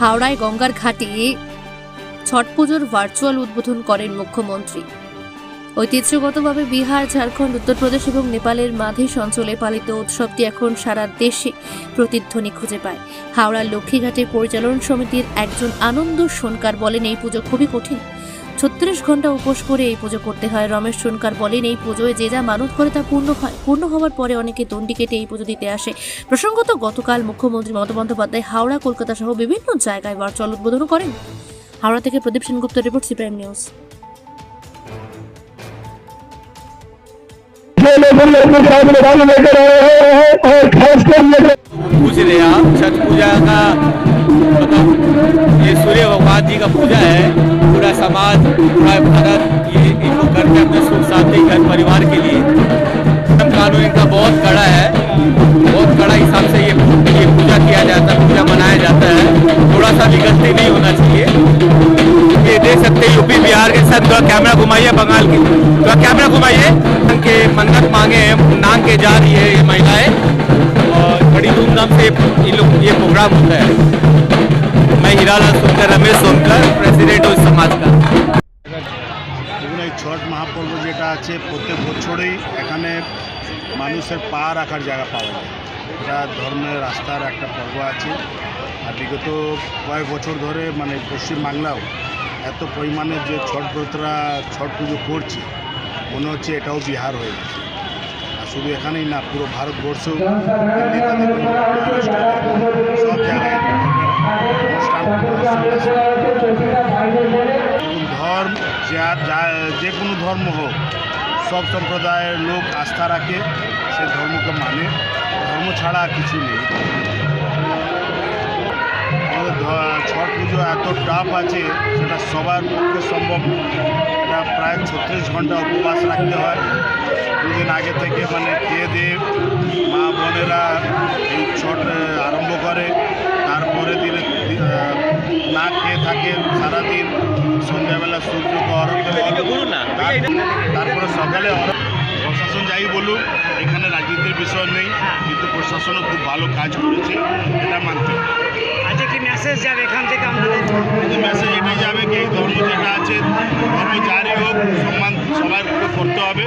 হাওড়ায় গঙ্গার ঘাটে ছট পুজোর ভার্চুয়াল উদ্বোধন করেন মুখ্যমন্ত্রী। ঐতিহ্যগতভাবে বিহার, ঝাড়খণ্ড, উত্তরপ্রদেশ এবং নেপালের মাধেশ অঞ্চলে পালিত উৎসবটি এখন সারা দেশে প্রতিধ্বনি খুঁজে পায়। হাওড়ার লক্ষ্মীঘাটের পরিচালন সমিতির একজন আনন্দ সোনকার বলেন, এই পুজো খুবই কঠিন। ছত্রিশ ঘন্টা উপোস করে এই পুজো করতে হয় রমেশ সোনকার বলেন এই পুজোয় যে যা মানত করে তা পূর্ণ হয় পূর্ণ হওয়ার পরে অনেকে দণ্ডি কেটে এই পুজো দিতে আসে প্রসঙ্গত গতকাল মুখ্যমন্ত্রী মমতা বন্দ্যোপাধ্যায় হাওড়া কলকাতা সহ বিভিন্ন জায়গায় ভার্চুয়াল উদ্বোধন করেন হাওড়া থেকে Pradip Sengupta report C Prime news जो लोग अपने सामने रंग लेकर आए हैं और खास कर ये पूछ रहे आप छठ पूजा का मतलब ये सूर्य भगवान जी का पूजा है पूरा समाज काय भारत, ये इनको करके अपने सुख शांति घर परिवार के लिए नियम कानून इनका बहुत कड़ा है, बहुत कड़ा हिसाब से ये ये पूजा किया जाता है, पूजा मनाया जाता है। थोड़ा सा भी गलती नहीं होना चाहिए। ये देख सकते यूपी, बिहार के साथ कैमरा घुमाइए, बंगाल के। थोड़ा कैमरा घुमाइए। के मन्नत मांगे हैं, नांग के जा रही है ये महिलाएँ। और बड़ी धूमधाम से लोग, ये प्रोग्राम होता है। मैं हिराला सोनकर, रमेश सोनकर, प्रेसिडेंट हूँ इस समाज का। ছট মহাপর্ব যেটা আছে প্রত্যেক বছরেই এখানে মানুষের পা রাখার জায়গা পাওয়া যায়। এটা ধর্মের রাস্তার একটা পর্ব আছে। আর বিগত কয়েক বছর ধরে মানে পশ্চিমবাংলাও এত পরিমাণে যে ছট ব্রতরা, ছট পুজো করছে, মনে হচ্ছে এটাও বিহার হয়ে গেছে। আর শুধু এখানেই না, পুরো ভারতবর্ষেও সব জায়গায় যা- যা- কোনো ধর্ম হোক, সব সম্প্রদায়ের লোক আস্থা রাখে, সে ধর্মকে মানে। ধর্ম ছাড়া আর কিছু নেই। ছট পুজো এত টাফ আছে, সেটা সবার পক্ষে সম্ভব। এটা প্রায় ছত্রিশ ঘণ্টা উপবাস রাখতে হয়। দুদিন আগে থেকে মানে খেয়ে দিয়ে মা বোনেরা এই ছট আরম্ভ করে। সন্ধ্যাবেলা সূর্যকে তারপরে সকালে প্রশাসন যাই বলুক এখানে রাজনীতির বিষয় নেই কিন্তু প্রশাসনও খুব ভালো কাজ করেছে এটা মানতে হবে। আজকে কি মেসেজ যাবে এখান থেকে আপনাদের? কিন্তু মেসেজ এটাই যাবে কি ধর্ম যেটা আছে ধর্ম যারই হোক সম্মান সবাই করতে হবে।